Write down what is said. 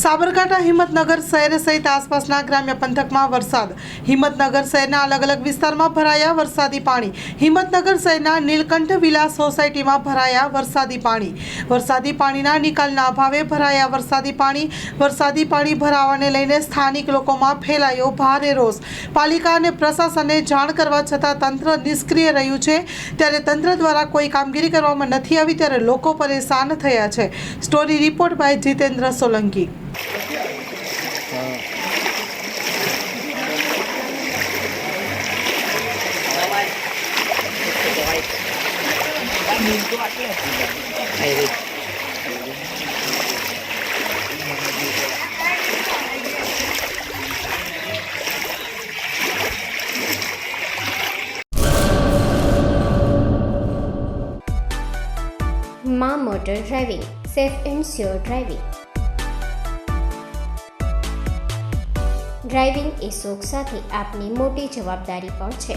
સાબરકાંઠા હિંમતનગર શહેર સહિત આસપાસના ગ્રામ્ય પંથકમાં વરસાદ. હિંમતનગર શહેરના અલગ અલગ વિસ્તારમાં ભરાયા વરસાદી પાણી. હિંમતનગર શહેરના નીલકંઠ વિલા સોસાયટીમાં ભરાયા વરસાદી પાણી. વરસાદી પાણીના નિકાલના અભાવે ભરાયા વરસાદી પાણી. વરસાદી પાણી ભરાવાને લઈને સ્થાનિક લોકોમાં ફેલાયો ભારે રોષ. પાલિકા અને પ્રશાસને જાણ કરવા છતાં તંત્ર નિષ્ક્રિય રહ્યું છે. ત્યારે તંત્ર દ્વારા કોઈ કામગીરી કરવામાં નથી આવી ત્યારે લોકો પરેશાન થયા છે. Story report by Jitendra Solanki. મા motor driving, safe and sure driving. Driving એ શોખ સાથે આપની મોટી જવાબદારી પણ છે.